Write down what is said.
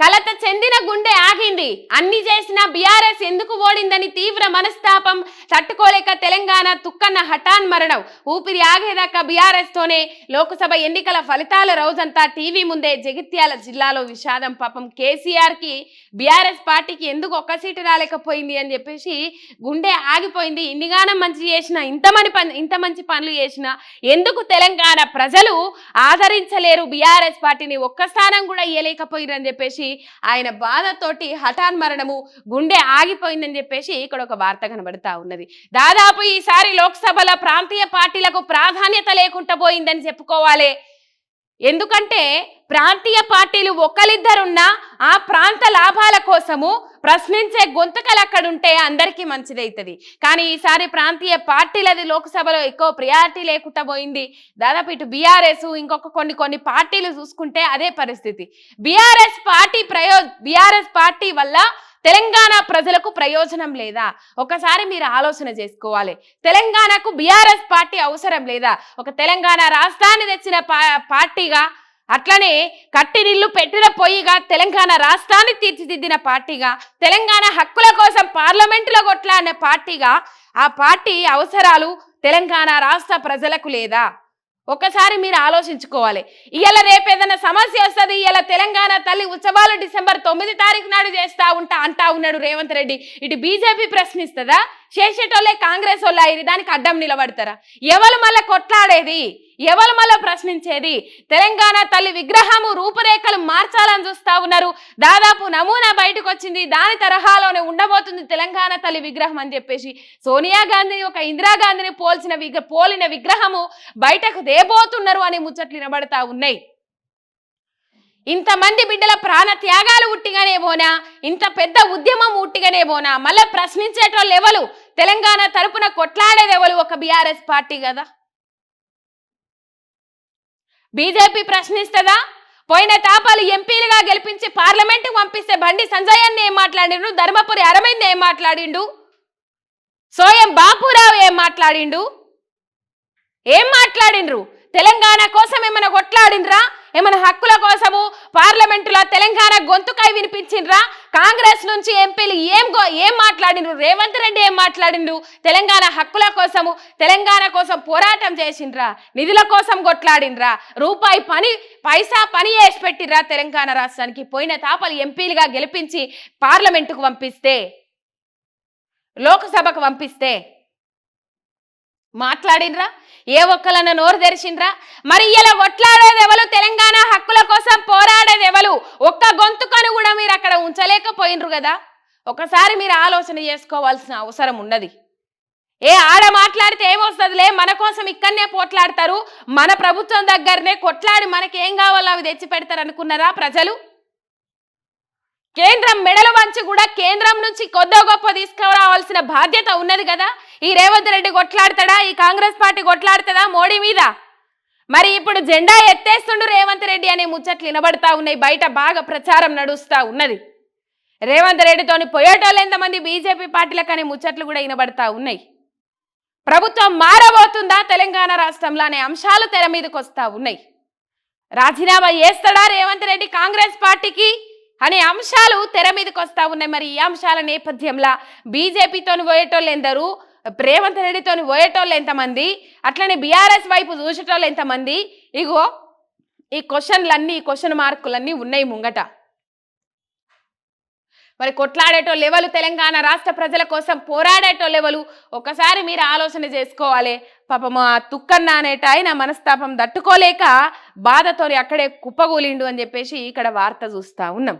கலத்தை செந்தி అన్ని చేసిన బీఆర్ఎస్ ఎందుకు ఓడిందని తీవ్ర మనస్తాపం. తట్టుకోలేక తెలంగాణ తుక్కన్న హఠాన్ మరణం. ఊపిరి ఆగేదాకా బీఆర్ఎస్ తోనే లోక్సభ ఎన్నికల ఫలితాల రోజంతా టీవీ ముందే జగిత్యాల జిల్లాలో విషాదం. పాపం కేసీఆర్కి బీఆర్ఎస్ పార్టీకి ఎందుకు ఒక్క సీటు రాలేకపోయింది అని చెప్పేసి గుండె ఆగిపోయింది. ఇన్నిగానం మంచి చేసిన ఇంత మని పని ఇంత మంచి పనులు చేసిన ఎందుకు తెలంగాణ ప్రజలు ఆదరించలేరు? బీఆర్ఎస్ పార్టీని ఒక్క స్థానం కూడా ఇయ్యలేకపోయిందని చెప్పేసి ఆయన బాధతోటి హఠాన్ మరణము గుండె ఆగిపోయిందని చెప్పేసి ఇక్కడ ఒక వార్త కనబడతా ఉన్నది. దాదాపు ఈసారి లోక్సభలో ప్రాంతీయ పార్టీలకు ప్రాధాన్యత లేకుండా పోయిందని చెప్పుకోవాలి. ఎందుకంటే ప్రాంతీయ పార్టీలు ఒకరిద్దరున్నా ఆ ప్రాంత లాభాల కోసము ప్రశ్నించే గొంతుకలు అక్కడుంటే అందరికీ మంచిదవుతుంది కానీ ఈసారి ప్రాంతీయ పార్టీలది లోక్సభలో ఎక్కువ ప్రియారిటీ లేకుండా పోయింది. దాదాపు ఇటు బీఆర్ఎస్ ఇంకొక కొన్ని కొన్ని పార్టీలు చూసుకుంటే అదే పరిస్థితి. బీఆర్ఎస్ పార్టీ ప్రయో బీఆర్ఎస్ పార్టీ వల్ల తెలంగాణ ప్రజలకు ప్రయోజనం లేదా? ఒకసారి మీరు ఆలోచన చేసుకోవాలి. తెలంగాణకు బీఆర్ఎస్ పార్టీ అవసరం లేదా? ఒక తెలంగాణ రాష్ట్రాన్ని తెచ్చిన పార్టీగా అట్లనే కట్టినిల్లు పెట్టిన పొయ్యిగా తెలంగాణ రాష్ట్రాన్ని తీర్చిదిద్దిన పార్టీగా తెలంగాణ హక్కుల కోసం పార్లమెంటులో కొట్లాడిన పార్టీగా ఆ పార్టీ అవసరాలు తెలంగాణ రాష్ట్ర ప్రజలకు లేదా? ఒకసారి మీరు ఆలోచించుకోవాలి. ఇవాళ రేపు ఏదైనా సమస్య వస్తుంది ఇవాళ తెలంగాణ తల్లి ఉత్సవాలు డిసెంబర్ తొమ్మిది తారీఖు నాడు చేస్తా ఉంటా అంటా ఉన్నాడు రేవంత్ రెడ్డి. ఇటు బీజేపీ ప్రశ్నిస్తుందా? చేసేటోళ్ళే కాంగ్రెస్ వాళ్ళ ఇది? దానికి అడ్డం నిలబడతారా? ఎవరు మళ్ళీ కొట్లాడేది? ఎవరు మళ్ళీ ప్రశ్నించేది? తెలంగాణ తల్లి విగ్రహము రూపురేఖలు మార్చాలని చూస్తా ఉన్నారు. దాదాపు నమూనా బయటకు వచ్చింది దాని తరహాలోనే ఉండబోతుంది తెలంగాణ తల్లి విగ్రహం అని చెప్పేసి. సోనియా గాంధీని ఒక ఇందిరాగాంధీని పోల్చిన విగ్ర పోలిన విగ్రహము బయటకు దేబోతున్నారు అని ముచ్చట్లు వినబడతా ఉన్నాయి. ఇంతమంది బిడ్డల ప్రాణ త్యాగాలు ఉట్టిగానే పోనా ఇంత పెద్ద ఉద్యమం ఉట్టిగానే పోనా మళ్ళీ ప్రశ్నించేటోళ్ళు ఎవరు? తెలంగాణ తరపున కొట్లాడేది ఎవరు? ఒక బీఆర్ఎస్ పార్టీ కదా. బీజేపీ ప్రశ్నిస్తుందా? పోయిన తాపాలు ఎంపీలుగా గెలిపించి పార్లమెంట్కి పంపిస్తే బండి సంజయ్ అన్న ఏం మాట్లాడిండు? ధర్మపురి అరవింద్ ఏం మాట్లాడిండు? సోయం బాపురావు ఏం మాట్లాడిండు? ఏం మాట్లాడిండ్రు? తెలంగాణ కోసం ఏమైనా కొట్లాడిండ్రా? ఏమైనా హక్కుల కోసము పార్లమెంటులో తెలంగాణ గొంతుకై వినిపించిండ్రా? కాంగ్రెస్ నుంచి ఎంపీలు ఏం గో- ఏం మాట్లాడిండ్రు? రేవంత్ రెడ్డి ఏం మాట్లాడిండ్రు? తెలంగాణ హక్కుల కోసము తెలంగాణ కోసం పోరాటం చేసిండ్రా? నిధుల కోసం కొట్లాడిండ్రా? రూపాయి పని పైసా పని చేసి పెట్టిర్రా తెలంగాణ రాష్ట్రానికి? పోయిన తాపలు ఎంపీలుగా గెలిపించి పార్లమెంటుకు పంపిస్తే లోక్సభకు పంపిస్తే మాట్లాడినరా ఏ ఒక్కలన్న నోరు తెరిచిండ్రా? మరి ఇలా కొట్లాడేది ఎవరు తెలంగాణ హక్కుల కోసం పోరాడేది ఎవరు ఒక్క గొంతుకను కూడా మీరు అక్కడ ఉంచలేకపోయినరు కదా? ఒకసారి మీరు ఆలోచన చేసుకోవాల్సిన అవసరం ఉన్నది. ఏ ఆడ మాట్లాడితే ఏమొస్తుందిలే? మన కోసం ఇక్కడనే పోట్లాడతారు. మన ప్రభుత్వం దగ్గరనే కొట్లాడి మనకేం కావాలో అవి తెచ్చి పెడతారు అనుకున్నారా ప్రజలు? కేంద్రం మెడల వంచి కూడా కేంద్రం నుంచి కొద్దో గొప్ప తీసుకురావాల్సిన బాధ్యత ఉన్నది కదా? ఈ రేవంత్ రెడ్డి కొట్లాడతాడా? ఈ కాంగ్రెస్ పార్టీ కొట్లాడుతుందా మోడీ మీద? మరి ఇప్పుడు జెండా ఎత్తేస్తుండు రేవంత్ రెడ్డి అనే ముచ్చట్లు వినబడతా ఉన్నాయి. బయట బాగా ప్రచారం నడుస్తూ ఉన్నది. రేవంత్ రెడ్డితోని పోయేటోళ్ళు ఎంతమంది బీజేపీ పార్టీలకు అనే ముచ్చట్లు కూడా వినబడతా ఉన్నాయి. ప్రభుత్వం మారబోతుందా తెలంగాణ రాష్ట్రంలో అనే అంశాలు తెర మీదకి వస్తూ ఉన్నాయి. రాజీనామా చేస్తాడా రేవంత్ రెడ్డి కాంగ్రెస్ పార్టీకి? అనే అంశాలు తెర మీదకి వస్తా ఉన్నాయి. మరి ఈ అంశాల నేపథ్యంలో బీజేపీతోని పోయేటోళ్ళు ఎందరు? రేవంత్ రెడ్డితోని పోయేటోళ్ళు ఎంతమంది? అట్లనే బీఆర్ఎస్ వైపు చూసేటోళ్ళు ఎంతమంది? ఇగో ఈ క్వశ్చన్లన్నీ ఈ క్వశ్చన్ మార్కులన్నీ ఉన్నాయి ముంగట. మరి కొట్లాడేటోళ్ళు ఎవరు తెలంగాణ రాష్ట్ర ప్రజల కోసం పోరాడేటోళ్ళు ఎవరు? ఒకసారి మీరు ఆలోచన చేసుకోవాలి. పాపం ఆ తుక్కన్న అనేట ఆయన మనస్తాపం తట్టుకోలేక బాధతో అక్కడే కుప్పగూలిండు అని చెప్పేసి ఇక్కడ వార్త చూస్తా ఉన్నాం.